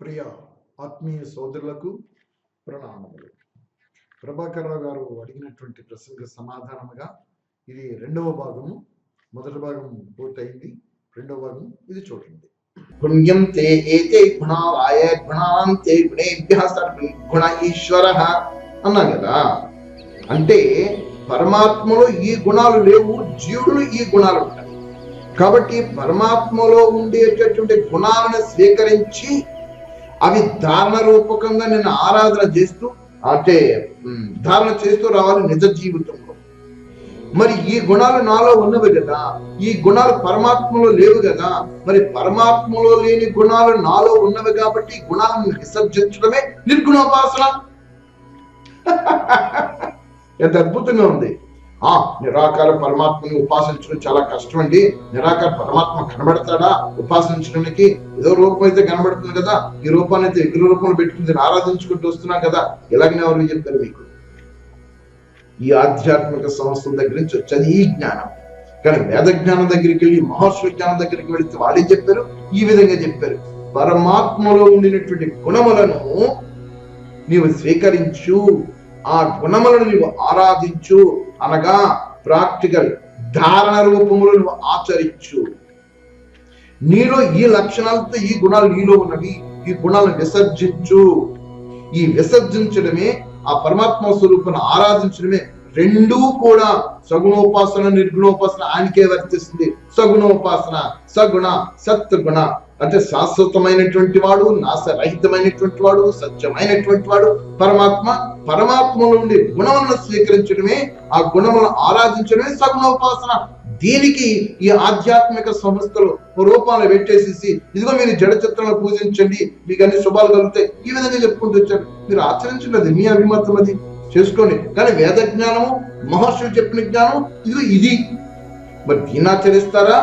ప్రియ ఆత్మీయ సోదరులకు ప్రణామములు. ప్రభాకర్ రావు గారు అడిగినటువంటి ప్రశ్నకు సమాధానముగా ఇది రెండవ భాగము. మొదటి భాగం పూర్తయింది. రెండవ భాగం ఇది చూడండి. పుణ్యం తే ఏతే గుణావాయ గుణాం తే గుణేభ్య గుణ ఈశ్వర అన్నా కదా. అంటే పరమాత్మలో ఈ గుణాలు లేవు జీవుడు ఈ గుణాలు ఉంటాయి. కాబట్టి పరమాత్మలో ఉండేటటువంటి గుణాలను స్వీకరించి అవి ధారణ రూపకంగా నేను ఆరాధన చేస్తూ అంటే ధారణ చేస్తూ రావాలి నిజ జీవితంలో. మరి ఈ గుణాలు నాలో ఉన్నవి కదా ఈ గుణాలు పరమాత్మలో లేవు కదా మరి పరమాత్మలో లేని గుణాలు నాలో ఉన్నవి కాబట్టి గుణాలను విసర్జించడమే నిర్గుణోపాసన. ఎంత అద్భుతంగా ఉంది. ఆ నిరాకార పరమాత్మని ఉపాసించడం చాలా కష్టం అండి నిరాకార పరమాత్మ కనబడతాడా? ఉపాసించడానికి ఏదో రూపం అయితే కనబడుతుంది కదా. ఈ రూపాన్ని అయితే విగ్రహ రూపంలో పెట్టుకుని ఆరాధించుకుంటూ వస్తున్నాం కదా. ఇలాగనే ఎవరు చెప్తారు మీకు? ఈ ఆధ్యాత్మిక సంస్థల దగ్గర నుంచి వచ్చేది ఈ జ్ఞానం. కానీ వేద జ్ఞానం దగ్గరికి వెళ్ళి మహర్షుల జ్ఞానం దగ్గరికి వెళితే వాళ్ళే చెప్పారు ఈ విధంగా చెప్పారు పరమాత్మలో ఉండినటువంటి గుణములను నీవు స్వీకరించు. ఆ గుణములను నీవు ఆరాధించు. అనగా ప్రాక్టికల్ ధారణ రూపములు నువ్వు ఆచరించు. నీలో ఈ లక్షణాలతో ఈ గుణాలు నీలో ఉన్నవి ఈ గుణాలను విసర్జించు. ఈ విసర్జించడమే ఆ పరమాత్మ స్వరూపాన్ని ఆరాధించడమే రెండూ కూడా సగుణోపాసన నిర్గుణోపాసన ఆయనకే వర్తిస్తుంది. సగుణోపాసన సగుణ సత్గుణ. అంటే శాశ్వతమైనటువంటి వాడు నాశరహితమైనటువంటి వాడు సత్యమైనటువంటి వాడు పరమాత్మ పరమాత్మ నుండి గుణములను స్వీకరించడమే ఆ గుణములను ఆరాధించడమే సగుణోపాసన. దీనికి ఈ ఆధ్యాత్మిక సంస్థలు రూపాలను పెట్టేసేసి ఇదిగో మీరు జడ చిత్రాలను పూజించండి మీకు అన్ని శుభాలు కలుగుతాయి ఈ విధంగా చెప్పుకుంటూ వచ్చారు. మీరు ఆచరించినది మీ అభిమతం అది. చేసుకోండి. కానీ వేద జ్ఞానము మహర్షులు చెప్పిన జ్ఞానం ఇది ఇది. మరి దీన్ని ఆచరిస్తారా?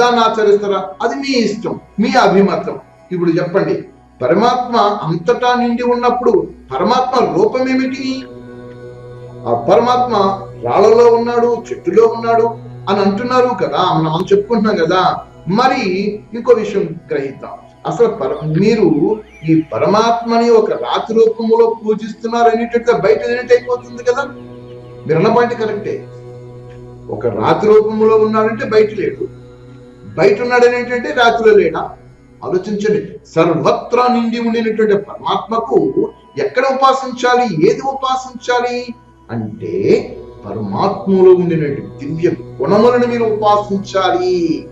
దాన్ని ఆచరిస్తారా? అది మీ ఇష్టం మీ అభిమతం. ఇప్పుడు చెప్పండి పరమాత్మ అంతటా నిండి ఉన్నప్పుడు పరమాత్మ రూపం ఏమిటి ఆ పరమాత్మ రాళ్ళలో ఉన్నాడు చెట్టులో ఉన్నాడు అని అంటున్నారు కదా మనం చెప్పుకుంటున్నాం కదా. మరి ఇంకో విషయం గ్రహిద్దాం. అసలు పర మీరు ఈ పరమాత్మని ఒక రాతి రూపంలో పూజిస్తున్నారు అనేటట్టుగా బయట లేనట్టు అయిపోతుంది కదా? మీరు అన్న పాయింట్ కరెక్టే. ఒక రాతి రూపంలో ఉన్నాడంటే బయట లేడు. బయట ఉన్నాడని ఏంటంటే రాతిలో లేడా? ఆలోచించండి. సర్వత్రా నిండి ఉండినటువంటి పరమాత్మకు ఎక్కడ ఉపాసించాలి? ఏది ఉపాసించాలి? అంటే పరమాత్మలో ఉండినటువంటి దివ్య గుణములను మీరు ఉపాసించాలి.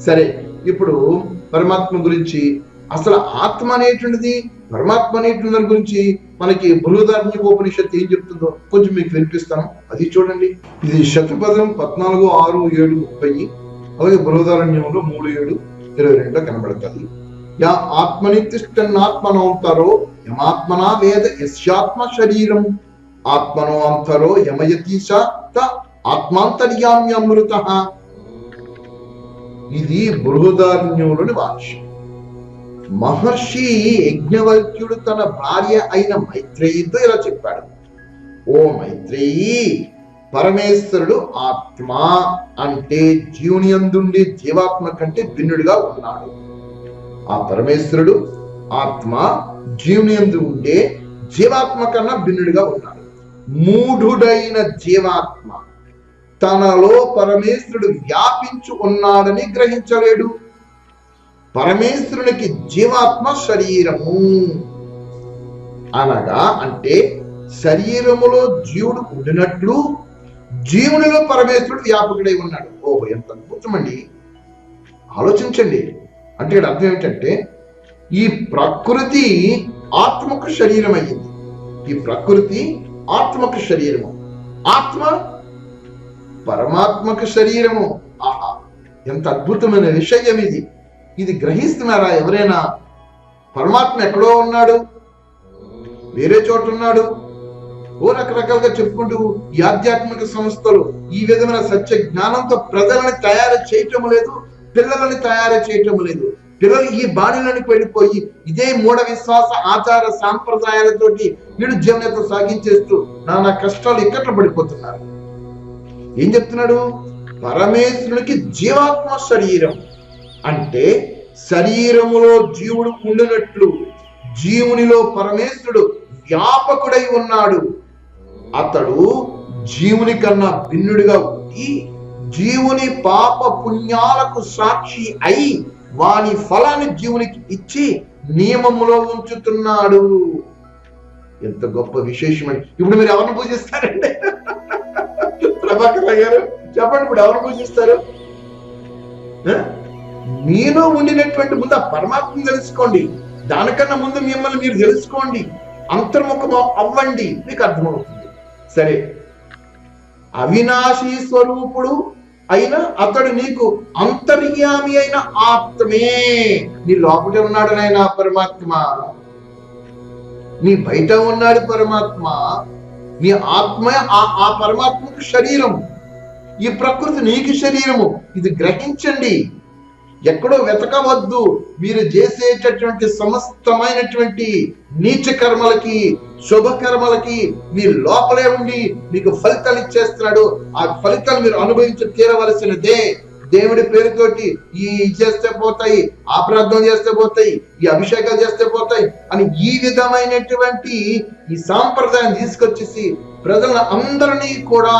సరే ఇప్పుడు పరమాత్మ గురించి అసలు ఆత్మ అనేటువంటిది పరమాత్మ అనేటువంటి దాని గురించి మనకి బృహదార్ణ్యోపనిషత్తు ఏం చెప్తుందో కొంచెం మీకు వినిపిస్తాను. అది చూడండి. ఇది శతపథం పద్నాలుగు ఆరు ఏడు ముప్పై. అలాగే బృహదారణ్యంలో మూడు ఏడు ఇరవై రెండులో కనబడుతుంది యా ఆత్మని తిష్టన్నాత్మనోంతరో యమాత్మనా వేద యస్యాత్మ శరీరం. ఆత్మనో అంతరో యమయతీశ ఆత్మాంతర్యామ్య ఆత్మాంతర్యామ్యమృత. ఇది బృహదారణ్యంలోని వాక్యం మహర్షి యజ్ఞవల్క్యుడు తన భార్య అయిన మైత్రేయితో ఇలా చెప్పాడు. ఓ మైత్రేయి పరమేశ్వరుడు ఆత్మ అంటే జీవుని అందుండే జీవాత్మ కంటే భిన్నుడిగా ఉన్నాడు. ఆ పరమేశ్వరుడు ఆత్మ జీవుని అందు ఉండే జీవాత్మ కన్నా భిన్నుడిగా ఉన్నాడు. మూఢుడైన జీవాత్మ తనలో పరమేశ్వరుడు వ్యాపించు ఉన్నాడని గ్రహించలేడు. పరమేశ్వరునికి జీవాత్మ శరీరము. అనగా అంటే శరీరములో జీవుడు ఉండినట్లు జీవునిలో పరమేశ్వరుడు వ్యాపకుడై ఉన్నాడు. ఓహో ఎంత అద్భుతమండి ఆలోచించండి. అంటే ఇక్కడ అర్థం ఏంటంటే ఈ ప్రకృతి ఆత్మకు శరీరం అయ్యింది ఈ ప్రకృతి ఆత్మకు శరీరము. ఆత్మ పరమాత్మకు శరీరము. ఆహా ఎంత అద్భుతమైన విషయం ఇది. ఇది గ్రహిస్తున్నారా ఎవరైనా? పరమాత్మ ఎక్కడో ఉన్నాడు. వేరే చోట ఉన్నాడు. ఓ రకరకాలుగా చెప్పుకుంటూ ఈ ఆధ్యాత్మిక సంస్థలు ఈ విధమైన సత్య జ్ఞానంతో ప్రజలను తయారు చేయటం లేదు పిల్లలని తయారు చేయటం లేదు. పిల్లలు ఈ బాణీలోనికి వెళ్ళిపోయి ఇదే మూఢ విశ్వాస ఆచార సాంప్రదాయాలతోటి వీడు జీవనత సాగించేస్తూ నానా కష్టాలు ఇక్కట్లు పడిపోతున్నారు? ఏం చెప్తున్నాడు? పరమేశ్వరునికి జీవాత్మ శరీరం. అంటే శరీరములో జీవుడు ఉండినట్లు జీవునిలో పరమేశ్వరుడు వ్యాపకుడై ఉన్నాడు. అతడు జీవుని కన్నా భిన్నుడిగా ఉండి జీవుని పాప పుణ్యాలకు సాక్షి అయి వాని ఫలాన్ని జీవునికి ఇచ్చి నియమములో ఉంచుతున్నాడు. ఎంత గొప్ప విశేషమని ఇప్పుడు మీరు ఎవరిని పూజిస్తారండి? ప్రభాకర్ రావు గారు? చెప్పండి ఇప్పుడు ఎవరు పూజిస్తారు? మీలో ఉండినటువంటి ముందు ఆ పరమాత్మను తెలుసుకోండి. దానికన్నా ముందు మిమ్మల్ని మీరు తెలుసుకోండి. అంతర్ముఖం అవ్వండి. మీకు అర్థమవుతుంది. సరే. అవినాశీ స్వరూపుడు అయిన అతడు నీకు అంతర్యామి అయిన ఆత్మే. నీ లోపల ఉన్నాడు నాయన పరమాత్మ. నీ బయట ఉన్నాడు పరమాత్మ. నీ ఆత్మ ఆ ఆ పరమాత్మకు శరీరం ఈ ప్రకృతి నీకు శరీరము. ఇది గ్రహించండి. ఎక్కడో వెతకవద్దు. మీరు చేసేటటువంటి సమస్తమైనటువంటి నీచ కర్మలకి శుభ కర్మలకి మీ లోపలే ఉండి మీకు ఫలితాలు ఇచ్చేస్తున్నాడు. ఆ ఫలితాలు మీరు అనుభవించి తీరవలసినదే. దేవుడి పేరుతోటి ఈ ఇది చేస్తే పోతాయి ఆ ప్రార్థన చేస్తే పోతాయి ఈ అభిషేకాలు చేస్తే పోతాయి అని ఈ విధమైనటువంటి ఈ సాంప్రదాయం తీసుకొచ్చేసి ప్రజల అందరినీ కూడా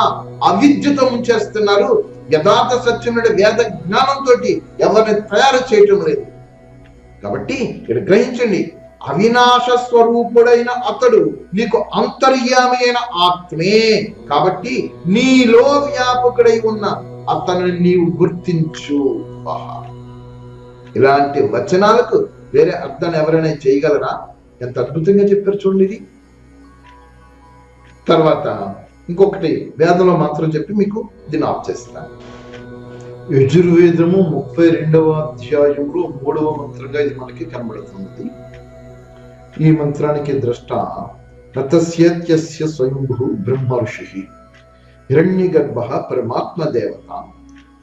అవిద్యతో ఉంచేస్తున్నారు యథార్థ సత్యముడి వేద జ్ఞానంతో ఎవరిని తయారు చేయటం లేదు. కాబట్టి ఇక్కడ గ్రహించండి అవినాశ స్వరూపుడైన అతడు నీకు అంతర్యామి అయిన ఆత్మే. కాబట్టి నీలో వ్యాపకుడై ఉన్న అతను నీవు గుర్తించు. ఇలాంటి వచనాలకు వేరే అర్థాన్ని ఎవరైనా చేయగలరా? ఎంత అద్భుతంగా చెప్పారు చూడండి ఇది. తర్వాత ఇంకొకటి వేదంలో మాత్రం చెప్పి మీకు దీన్ని ఆఫ్ చేస్తాను. యజుర్వేదము ముప్పై రెండవ అధ్యాయంలో మూడవ మంత్రంగా ఇది మనకి కనబడుతున్నది. ఈ మంత్రానికి ద్రష్ట రతస్యత్యస్య స్వయంభు బ్రహ్మ ఋషి. హిరణ్య గర్భ పరమాత్మ దేవత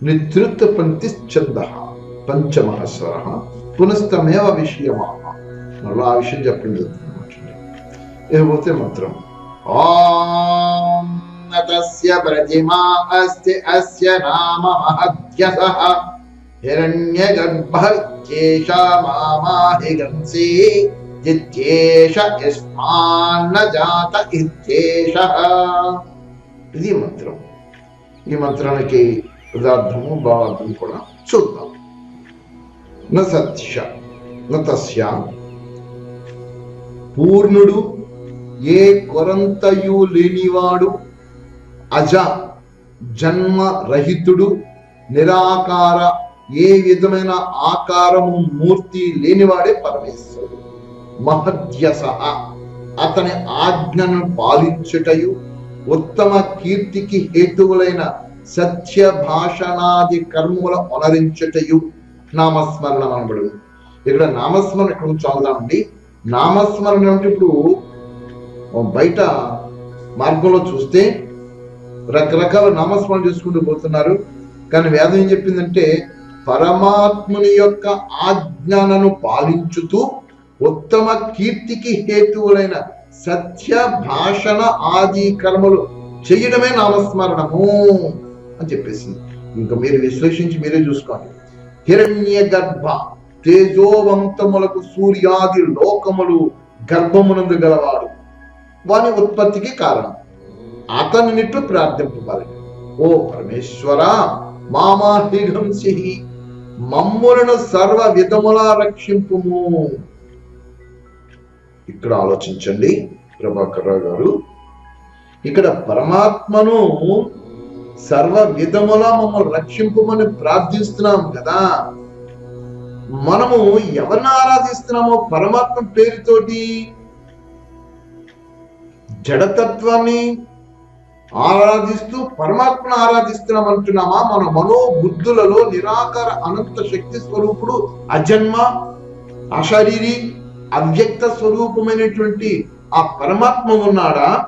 నిద్రుత పంక్తిశ్చంద పంచమః స్వర పునస్తమేవ విషయమా మళ్ళీ ఆ విషయం చెప్పండి ఇకపోతే మంత్రం ఓం నతస్య ప్రతిమా అస్తి అస్య నామ మహద్యసః హిరణ్యగర్భేష మామాహిగంసి ఇత్యేష యస్మాన్న జాత ఇత్యేష ఇది మంత్రం. ఈ మంత్రానికి పదార్థము భావార్థం కూడా చూద్దాం. న సత్య పూర్ణుడు ఏ కొరంతయు లేనివాడు అజ జన్మ రహితుడు నిరాకార ఏ విధమైన ఆకారము మూర్తి లేనివాడే పరమేశ్వరుడు. మహద్యస అతని ఆజ్ఞను పాలించుటయు ఉత్తమ కీర్తికి హేతువులైన సత్య భాషణాది కర్మముల అనరించుటయు నామస్మరణ అనబడు ఇక్కడ నామస్మరణ ఇక్కడ చదువుదామండి నామస్మరణ అంటే ఇప్పుడు బయట మార్గంలో చూస్తే రకరకాల నామస్మరణ చేసుకుంటూ పోతున్నారు. కానీ వేదం ఏం చెప్పిందంటే పరమాత్ముని యొక్క ఆజ్ఞానను పాలించుతూ ఉత్తమ కీర్తికి హేతువులైన సత్య భాషణ ఆది కర్మలు చేయడమే నామస్మరణము అని చెప్పేసింది. ఇంకా మీరు విశ్లేషించి మీరే చూసుకోండి. హిరణ్య గర్భ తేజోవంతములకు సూర్యాది లోకములు గర్భమునందు గలవాడు. వాని ఉత్పత్తికి కారణం. అతనినిట్టు ప్రార్థింపబలి ఓ పరమేశ్వర మామాహింసి మమ్ములను సర్వ విధములా రక్షింపుము. ఇక్కడ ఆలోచించండి. ప్రభాకర్ రావు గారు ఇక్కడ పరమాత్మను సర్వ విధములా మమ్మల్ని రక్షింపమని ప్రార్థిస్తున్నాం కదా. మనము ఎవరిని ఆరాధిస్తున్నామో పరమాత్మ పేరుతోటి జడతత్వాన్ని ఆరాధిస్తూ పరమాత్మను ఆరాధిస్తున్నాం అంటున్నామా? మన మనోబుద్ధులలో నిరాకార అనంత శక్తి స్వరూపుడు అజన్మ అశరీరి అవ్యక్త స్వరూపమైనటువంటి ఆ పరమాత్మ ఉన్నాడా?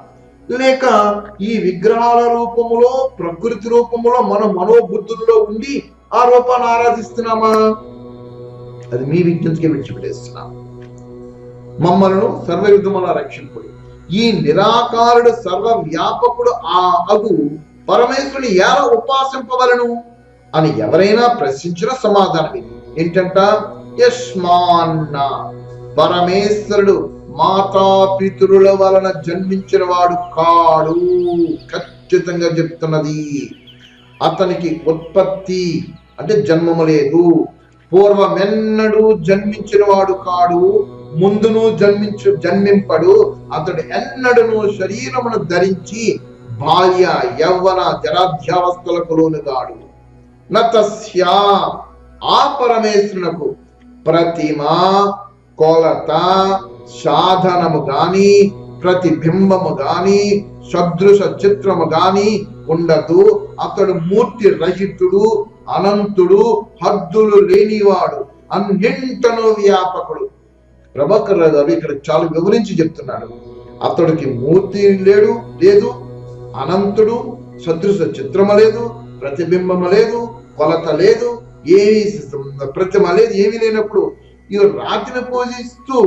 లేక ఈ విగ్రహాల రూపములో ప్రకృతి రూపములో మన మనోబుద్ధుల్లో ఉండి ఆ రూపాన్ని ఆరాధిస్తున్నామా? అది మీ విజ్ఞతకి విడిచిపెట్టేస్తున్నా. మమ్మలను సర్వ విధముల రక్షింపుడు ఈ నిరాకారుడు సర్వ వ్యాపకుడు ఆ అగు పరమేశ్వరుని ఎలా ఉపాసింపవలను? అని ఎవరైనా ప్రశ్నించిన సమాధానం ఇది ఏంటంట? యస్మాన్న. పరమేశ్వరుడు మాతాపితరుల వలన జన్మించిన వాడు కాడు. ఖచ్చితంగా చెప్తున్నది. అతనికి ఉత్పత్తి అంటే జన్మము లేదు. పూర్వమెన్నడూ జన్మించిన వాడు కాడు. ముందును జన్మించు జన్మింపడు. అతడు ఎన్నడను శరీరమును ధరించి బాల్య యవ్వన జరాధ్యావస్థలకు లోనుగాడు. నతస్య ఆ పరమేశ్వరునకు ప్రతిమ కొలత సాధనము గాని ప్రతిబింబము గాని సదృశ చిత్రము గాని ఉండదు. అతడు మూర్తి రహితుడు అనంతుడు హద్దులు లేనివాడు అన్నింటను వ్యాపకుడు. ప్రభాకర్ రావు గారు ఇక్కడ చాలా వివరించి చెప్తున్నాడు. అతడికి మూర్తి లేడు లేదు అనంతుడు సదృశ చిత్రము లేదు ప్రతిబింబము లేదు కొలత లేదు ఏమి ప్రతిమ లేదు ఏమీ లేనప్పుడు ఈ రాతిని పూజిస్తూ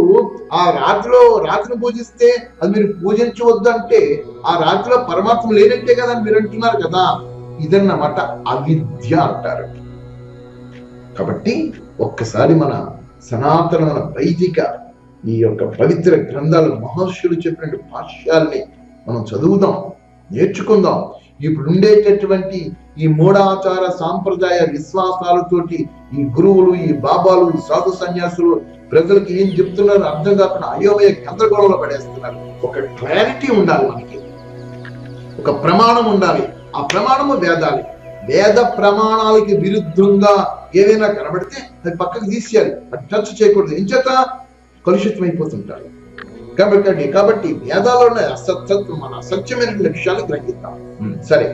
ఆ రాతిలో రాతిని పూజిస్తే అది మీరు పూజించవద్దు అంటే ఆ రాతిలో పరమాత్మ లేనట్టే కదా అని మీరు అంటున్నారు కదా. ఇదన్నమాట అవిద్య అంటారు. కాబట్టి ఒక్కసారి మన సనాతనమైన వైదిక ఈ యొక్క పవిత్ర గ్రంథాలు మహర్షులు చెప్పిన భాష్యాల్ని మనం చదువుదాం నేర్చుకుందాం. ఇప్పుడు ఉండేటటువంటి ఈ మూఢాచార సాంప్రదాయ విశ్వాసాలతోటి ఈ గురువులు ఈ బాబాలు ఈ సాధు సన్యాసులు ప్రజలకు ఏం చెప్తున్నారు అర్థం కాకుండా అయోమయ గందరగోళంలో పడేస్తున్నారు. ఒక క్లారిటీ ఉండాలి మనకి. ఒక ప్రమాణం ఉండాలి. ఆ ప్రమాణము వేదాలి. వేద ప్రమాణాలకి విరుద్ధంగా ఏదైనా కనబడితే అది పక్కకు తీసేయాలి. అది టచ్ చేయకూడదు. ఎంచేత కలుషితం అయిపోతుంటారు కాబట్టి కాబట్టి వేదాల్లో ఉన్న అసత్యం మన అసత్యమైన లక్ష్యాలు ఉమ్, సరే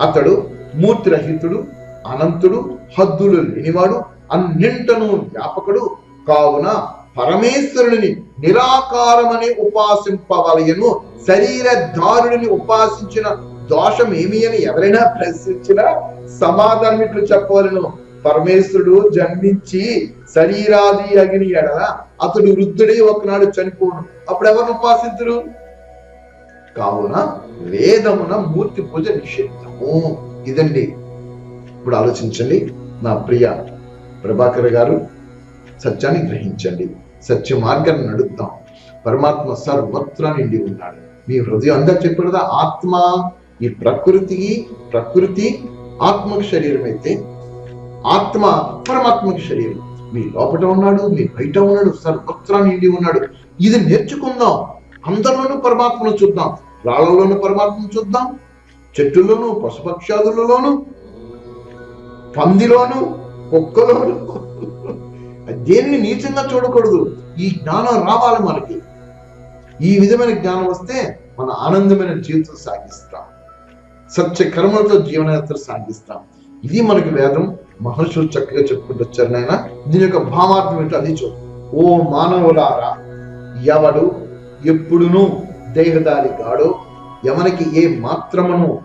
అతడు మూర్తి రహితుడు అనంతుడు హద్దులు లేనివాడు అన్నింటను వ్యాపకుడు కావున పరమేశ్వరుడిని నిరాకారమని ఉపాసింపవలయను శరీరధారుడిని ఉపాసించిన దోషం ఏమి అని ఎవరైనా ప్రశ్నించినా సమాధానం ఇట్లు చెప్పవలను. పరమేశ్వరుడు జన్మించి శరీరాది అగిని ఎడల అతడు వృద్ధుడై ఒకనాడు చనిపోను. అప్పుడు ఎవరిని ఉపాసించరు కావున వేదమున మూర్తి పూజ నిషిద్ధము. ఇదండి. ఇప్పుడు ఆలోచించండి. నా ప్రియ ప్రభాకర్ గారు సత్యాన్ని గ్రహించండి. సత్య మార్గాన్ని నడుద్దాం. పరమాత్మ సర్వత్రా నిండి ఉన్నాడు. మీ హృదయం అందరు చెప్పారు కదా ఆత్మ ఈ ప్రకృతికి ప్రకృతి ఆత్మకు శరీరం అయితే ఆత్మ పరమాత్మకు శరీరం. మీ లోపట ఉన్నాడు మీ బయట ఉన్నాడు సర్వత్రా నిండి ఉన్నాడు. ఇది నేర్చుకుందాం. అందరిలోనూ పరమాత్మను చూద్దాం. రాళ్ళలోనూ పరమాత్మను చూద్దాం. చెట్టుల్లోనూ పశుపక్షాదులలోనూ పందిలోను కుక్కలోను. దేన్ని నీచంగా చూడకూడదు. ఈ జ్ఞానం రావాలి మనకి. ఈ విధమైన జ్ఞానం వస్తే మన ఆనందమైన జీవితం సాగిస్తాం. సత్య కర్మలతో జీవనయాత్ర సాగిస్తాం. ఇది మనకి వేదం. మహర్షులు చక్కగా చెప్పుకుంటూ వచ్చారు నాయన. దీని యొక్క భావార్థం ఏంటో అది చూడు. ఓ మానవులారా ఎవడు ఎప్పుడును దేహదారి గాడో ఎవనికి ఏ మాత్రమును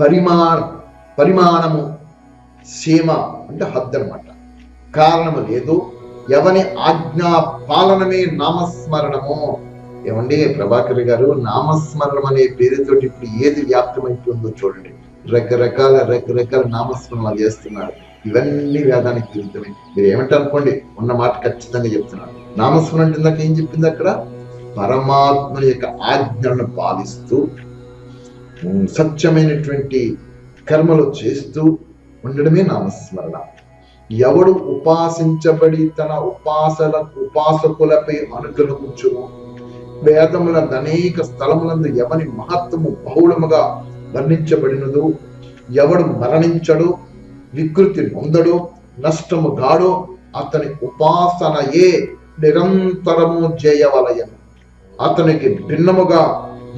పరిమాణ పరిమాణము సీమ అంటే హద్దు అనమాట కారణము లేదు. ఎవని ఆజ్ఞా పాలనమే నామస్మరణము. ఏమండి ప్రభాకర్ గారు నామస్మరణం అనే పేరుతోటి ఇప్పుడు ఏది వ్యాప్తమైపోతుందో చూడండి. రకరకాల రకరకాల నామస్మరణాలు చేస్తున్నారు. ఇవన్నీ వేదానికి విరుద్ధమే. మీరు ఏమంటారు అనుకోండి ఉన్న మాట ఖచ్చితంగా చెప్తున్నాను. నామస్మరణ అంటే ఇందాక ఏం చెప్పింది అక్కడ? పరమాత్మ యొక్క ఆజ్ఞలను పాలిస్తూ సత్యమైనటువంటి కర్మలు చేస్తూ ఉండడమే నామస్మరణ. ఎవడు ఉపాసించబడి తన ఉపాసల ఉపాసకులపై అనుగ్రహించును. వేదముల అనేక స్థలములందు ఎవని మహత్వము బహుళముగా వర్ణించబడినదో. ఎవడు మరణించడు వికృతి నొందడో నష్టము గాడో అతని ఉపాసనయే నిరంతరము చేయవలయను అతనికి భిన్నముగా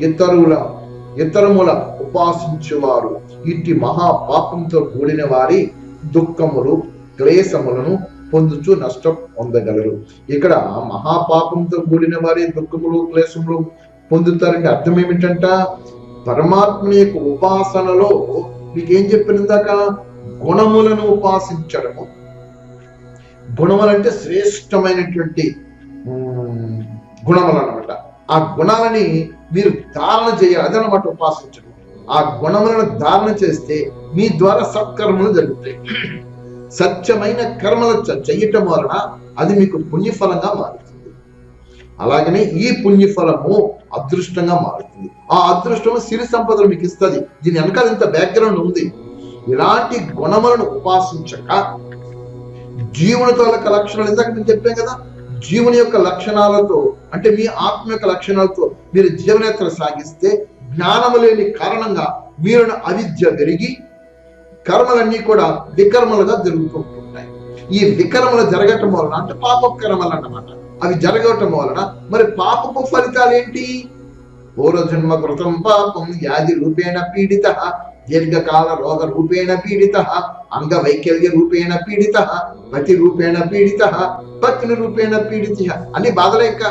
ఇతరుల ఇతరముల ఉపాసించువారు. ఇట్టి మహాపాపంతో కూడిన వారి దుఃఖములు క్లేశములను పొందుచు నష్టం పొందగలరు. ఇక్కడ మహాపాపంతో కూడిన వారి దుఃఖములు క్లేశములు పొందుతారంటే అర్థం ఏమిటంట పరమాత్మ యొక్క ఉపాసనలో మీకేం చెప్పిన ఇందాక? గుణములను ఉపాసించడము. గుణములంటే శ్రేష్టమైనటువంటి గుణములు అనమాట ఆ గుణాలని మీరు ధారణ చేయాలి అదనమాట ఉపాసించడం. ఆ గుణములను ధారణ చేస్తే మీ ద్వారా సత్కర్మలు జరుగుతాయి. సత్యమైన కర్మలు చేయటం వలన అది మీకు పుణ్యఫలంగా మారుతుంది. అలాగనే ఈ పుణ్యఫలము అదృష్టంగా మారుతుంది. ఆ అదృష్టము సిరి సంపదలు మీకు ఇస్తుంది. దీని వెనకాల ఇంత బ్యాక్గ్రౌండ్ ఉంది. ఇలాంటి గుణములను ఉపాసించక జీవునితో తాలూక లక్షణాలు ఇందాక నేను చెప్పాను కదా జీవుని యొక్క లక్షణాలతో అంటే మీ ఆత్మ యొక్క లక్షణాలతో మీరు జీవనేత్ర సాగిస్తే జ్ఞానము లేని కారణంగా మీరు అవిద్య పెరిగి కర్మలన్నీ కూడా వికర్మలుగా జరుగుతూ ఉంటుంటాయి ఈ వికర్మలు జరగటం వలన అంటే పాప కర్మలు అన్నమాట అవి జరగటం వలన మరి పాపపు ఫలితాలు ఏంటి? పూర్వజన్మ కృతం పాపం వ్యాధి రూపేణ పీడిత దీర్ఘకాల రోగ రూపేణ పీడిత అంగవైకల్య రూపేణ పీడిత పతి రూపేణ పీడిత పత్ని రూపేణ పీడిత అన్ని బాధలే ఇంకా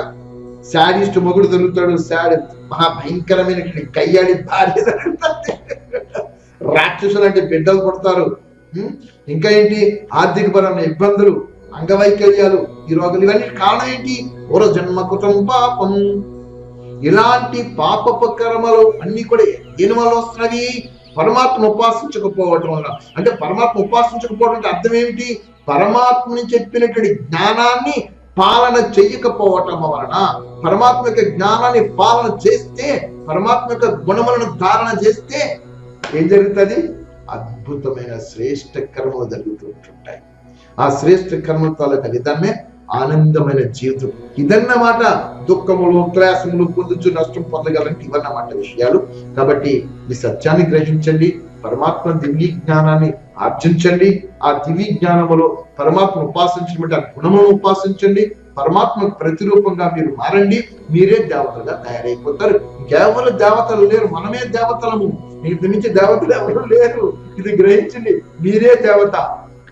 శాడిస్ట్ మొగుడు దొరుకుతాడు. శాడ్ మహా భయంకరమైన కయ్యాడి భార్య దొరుకుతుంది రాక్షసులు అంటే బిడ్డలు పుడతారు. ఇంకా ఏంటి? ఆర్థిక పరమైన ఇబ్బందులు అంగవైకల్యాలు ఈ రోగాలు ఇవన్నీ కారణం ఏంటి? ఓర జన్మ కృతం పాపం. ఇలాంటి పాపపు కర్మలు అన్ని కూడా దేని వల్ల వస్తున్నవి? పరమాత్మ ఉపాసించకపోవటం వల్ల అంటే పరమాత్మ ఉపాసించకపోవడం అంటే అర్థం ఏమిటి? పరమాత్మని చెప్పినటువంటి జ్ఞానాన్ని పాలన చెయ్యకపోవటం వలన. పరమాత్మ యొక్క జ్ఞానాన్ని పాలన చేస్తే పరమాత్మ యొక్క గుణములను ధారణ చేస్తే ఏం జరుగుతుంది? అద్భుతమైన శ్రేష్ఠ కర్మలు జరుగుతూ ఉంటుంటాయి. ఆ శ్రేష్ఠ కర్మల తాలూకా విధానమే ఆనందమైన జీవితం. ఇదన్నమాట దుఃఖములు క్లాసములు పొందుచు నష్టం పొందగలంటే ఇవన్నమాట విషయాలు. కాబట్టి ఈ సత్యాన్ని గ్రహించండి పరమాత్మ దివ్య జ్ఞానాన్ని ఆర్జించండి ఆ దివ్య జ్ఞానములో పరమాత్మ ఉపాసించమంటే ఆ గుణమును ఉపాసించండి పరమాత్మ ప్రతిరూపంగా మీరు మారండి మీరే దేవతలుగా తయారైపోతారు. కేవలం దేవతలు లేరు మనమే దేవతలము. ఇంటి నుంచి దేవతలు ఎవరు లేరు. ఇది గ్రహించండి మీరే దేవత.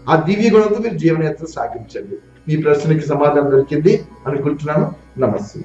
ఆ దివ్య గుణంతో మీరు జీవనయాత్ర సాగించండి. మీ ప్రశ్నకి సమాధానం దొరికింది. అనుకుంటున్నాను. నమస్తే